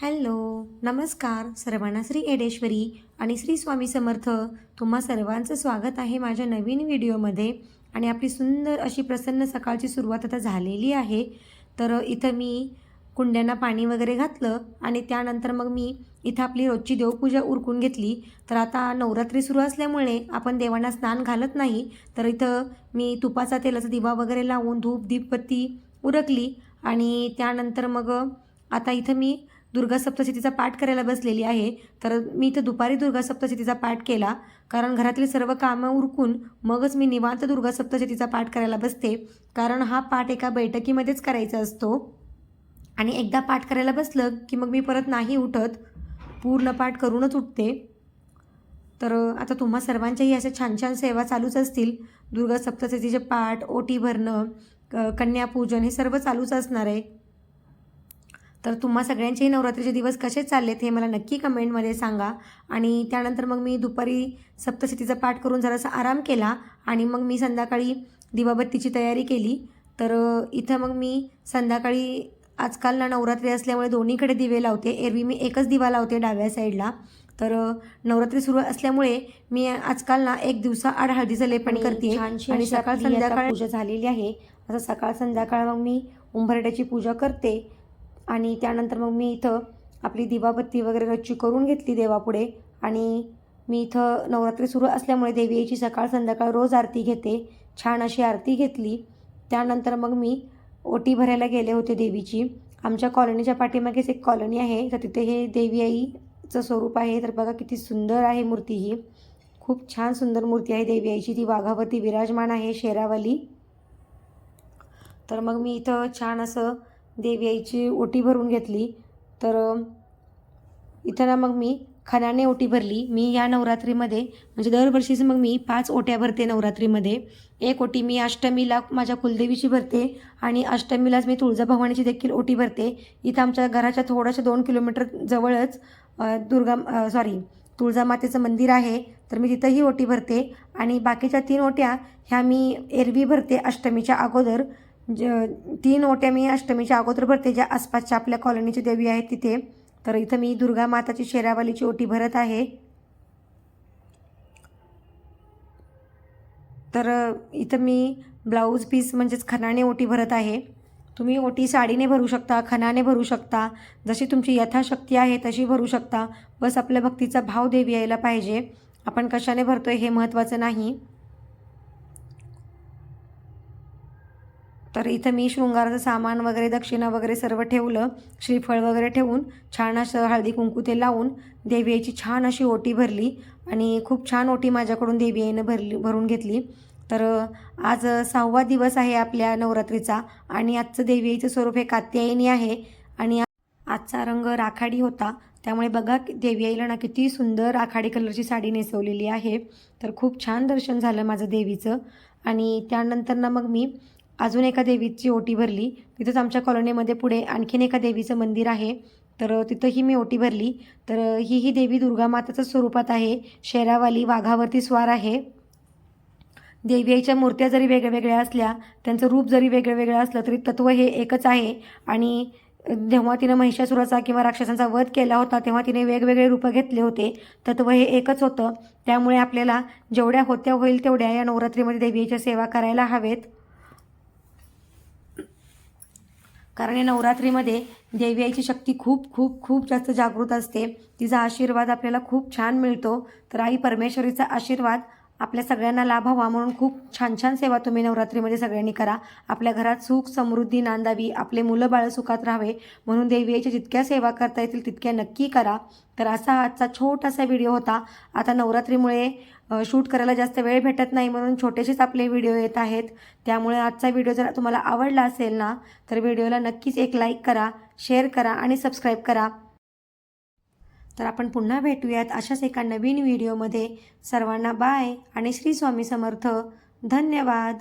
Hello नमस्कार सर्वांना श्री एडेश्वरी आणि श्री स्वामी समर्थ. तुम्हा सर्वांचं स्वागत आहे माझ्या नवीन व्हिडिओमध्ये आणि आपली सुंदर अशी प्रसन्न सकाळची सुरुवात आता झालेली आहे. तर इथं मी कुंड्यांना पाणी वगैरे घातलं आणि त्यानंतर मग मी इथं आपली रोजची देवपूजा उरकून घेतली. तर आता नवरात्री सुरू असल्यामुळे आपण देवांना स्नान घालत नाही. तर इथं मी तुपाचा तेलाचा दिवा वगैरे लावून धूप दीपबत्ती उरकली आणि त्यानंतर मग आता इथं मी दुर्गा सप्तशतीचा पाठ करायला बसलेली आहे. तर मी इथं दुपारी दुर्गा सप्तशतीचा पाठ केला. कारण घरातील सर्व कामं उरकून मगच मी निवांत दुर्गा सप्तशतीचा पाठ करायला बसते. कारण हा पाठ एका बैठकीमध्येच करायचा असतो. आणि एकदा पाठ करायला बसलं की मग मी परत नाही उठत. पूर्ण पाठ करूनच उठते. तर आता तुम्हा सर्वांच्याही अशा छान छान सेवा चालूच असतील. दुर्गा सप्तशतीचे पाठ ओटी भरणं क- कन्यापूजन हे सर्व चालूच असणार आहे. तर तुम्हा सगळ्यांचेही नवरात्रीचे दिवस कसे चाललेत हे मला नक्की कमेंटमध्ये सांगा. आणि त्यानंतर मग मी दुपारी सप्तशतीचा पाठ करून जरासा आराम केला आणि मग मी संध्याकाळी दिवाबत्तीची तयारी केली. तर इथं मग मी संध्याकाळी आजकाल ना नवरात्री असल्यामुळे दोन्हीकडे दिवे लावते. एरवी मी एकच दिवा लावते डाव्या साईडला. तर नवरात्री सुरू असल्यामुळे मी आजकाल ना एक दिवसा आड हळदीचं लेपन आणि करते आणि सकाळ संध्याकाळ पूजा झालेली आहे. आता सकाळ संध्याकाळ मग मी उंबरड्याची पूजा करते. आणि त्यानंतर मग मी इथं आपली दिवाबत्ती वगैरे रच्ची करून घेतली देवापुढे. आणि मी इथं नवरात्री सुरू असल्यामुळे देवीची सकाळ संध्याकाळ रोज आरती घेते. छान अशी आरती घेतली. त्यानंतर मग मी ओटी भरायला गेले होते देवीची. आमच्या कॉलनीच्या पाठीमागेच एक कॉलनी आहे. तर तिथे हे देवी आईचं स्वरूप आहे. तर बघा किती सुंदर आहे मूर्ती ही. खूप छान सुंदर मूर्ती आहे देवी आईची. ती वाघावरती विराजमान आहे शेरावाली. तर मग मी इथं छान असं देवी आईची ओटी भरून घेतली. तर इथं ना मग मी खणाने ओटी भरली. मी या नवरात्रीमध्ये म्हणजे दरवर्षीच मग मी पाच ओट्या भरते नवरात्रीमध्ये. एक ओटी मी अष्टमीला माझ्या कुलदेवीची भरते आणि अष्टमीलाच मी तुळजाभवानीची देखील ओटी भरते. इथं आमच्या घराच्या थोड्याशा दोन किलोमीटर जवळच दुर्गा सॉरी तुळजामातेचं मंदिर आहे. तर मी तिथंही ओटी भरते आणि बाकीच्या तीन ओट्या ह्या मी एरवी भरते अष्टमीच्या अगोदर. ज तीन ओट्या मी अष्टमीच्या अगोदर भरते ज्या आसपासच्या आपल्या कॉलनीची देवी आहेत तिथे. तर इथं मी दुर्गा माताची शेरावालीची ओटी भरत आहे. तर इथं मी ब्लाऊज पीस म्हणजेच खणाने ओटी भरत आहे. तुम्ही ओटी साडीने भरू शकता खणाने भरू शकता. जशी तुमची यथाशक्ती आहे तशी भरू शकता. बस आपल्या भक्तीचा भाव देवी यायला पाहिजे. आपण कशाने भरतोय हे महत्त्वाचं नाही. तर इथं मी शृंगाराचं सामान वगैरे दक्षिणा वगैरे सर्व ठेवलं. श्रीफळ वगैरे ठेवून छान असं हळदी कुंकू ते लावून देवीची छान अशी ओटी भरली. आणि खूप छान ओटी माझ्याकडून देवी आईनं भरली भरून घेतली. तर आज सहावा दिवस आहे आपल्या नवरात्रीचा आणि आजचं देवीचं स्वरूप हे कात्यायनी आहे. आणि आजचा रंग राखाडी होता. त्यामुळे बघा देवी आईला ना किती सुंदर राखाडी कलरची साडी नेसवलेली आहे. तर खूप छान दर्शन झालं माझं देवीचं. आणि त्यानंतर ना मग मी अजून एका देवीची ओटी भरली. तिथंच आमच्या कॉलनीमध्ये पुढे आणखीन एका देवीचं मंदिर आहे. तर तिथंही मी ओटी भरली. तर ही ही देवी दुर्गा माताचं स्वरूपात आहे. शेरावाली वाघावरती स्वार आहे. देवी आईच्या मूर्त्या जरी वेगळ्या असल्या त्यांचं रूप जरी वेगळं वेगळं असलं तरी तत्त्व हे एकच आहे. आणि जेव्हा तिनं महिषासुराचा किंवा राक्षसांचा वध केला होता तेव्हा तिने वेगवेगळे रूपं घेतले होते. तत्त्व हे एकच होतं. त्यामुळे आपल्याला जेवढ्या होत्या होईल तेवढ्या या नवरात्रीमध्ये देवीच्या सेवा करायला हवेत. कारण या नवरात्रीमध्ये देवी आईची शक्ती खूप खूप खूप जास्त जागृत असते. तिचा आशीर्वाद आपल्याला खूप छान मिळतो. तर आई परमेश्वरीचा आशीर्वाद आपल्या सगळ्यांना लाभ हवा म्हणून खूप छान छान सेवा तुम्ही नवरात्रीमध्ये सगळ्यांनी करा. आपल्या घरात सुख समृद्धी नांदावी. आपले मुलं बाळं सुखात राहावे. म्हणून देवीच्या जितक्या सेवा करता येतील तितक्या नक्की करा. तर असा आजचा छोटासा व्हिडिओ होता. आता नवरात्रीमुळे शूट करायला जास्त वेळ भेटत नाही म्हणून छोटेसेच आपले व्हिडिओ येत आहेत. त्यामुळे आजचा व्हिडिओ जर तुम्हाला आवडला असेल ना तर व्हिडिओला नक्कीच एक लाईक करा शेअर करा आणि सबस्क्राईब करा. तर आपण पुन्हा भेटूयात अशाच एका नवीन व्हिडिओमध्ये. सर्वांना बाय आणि श्री स्वामी समर्थ. धन्यवाद.